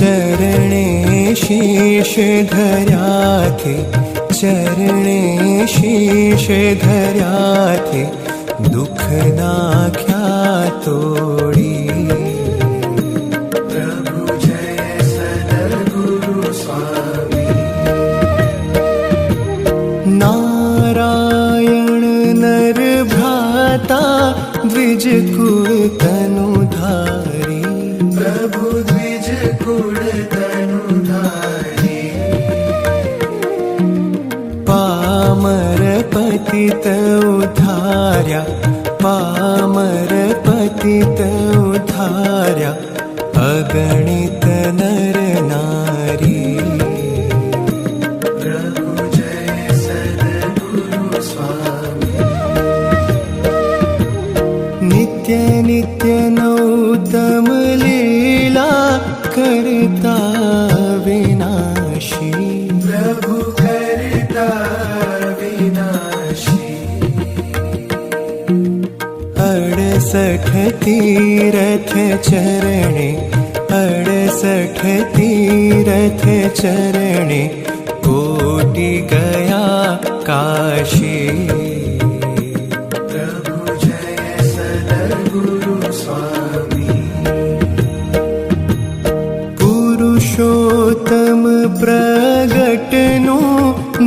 चरणे शीश धर्याथे चरणे शीश धर्याथे दुख नाख्या तोडी। प्रभु जय सद्गुरु स्वामी। नारायण नर भ्राता द्विज उद्धार्या पामर पतित नित्य नित्य नौतम लीला करता विनाशी। प्रभु करता तीरथ चरणे अडसठ तीरथ चरणे कोटि गया काशी। प्रभु जय सद्गुरु स्वामी। पुरुषोत्तम प्रगटनु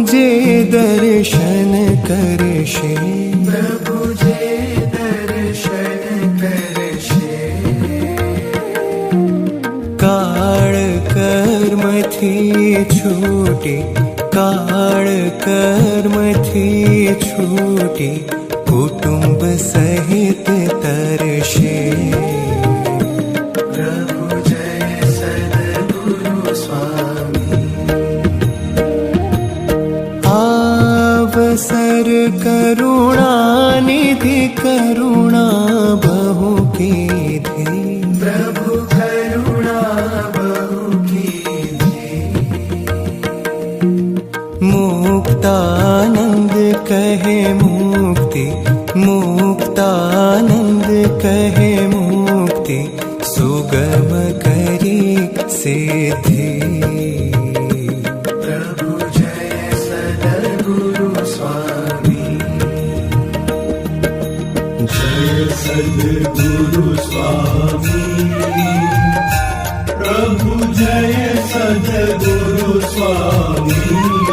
जे दर्शन करशे काळ कर्मथी छूटी काळ कर्मथी छूटी कुटुंब सहित तरशे मुक्तानंद कहे मुक्ति, मुक्तानंद कहे मुक्ति, सुगम करी जय सद्गुरु स्वामी। प्रभु जय सद्गुरु स्वामी।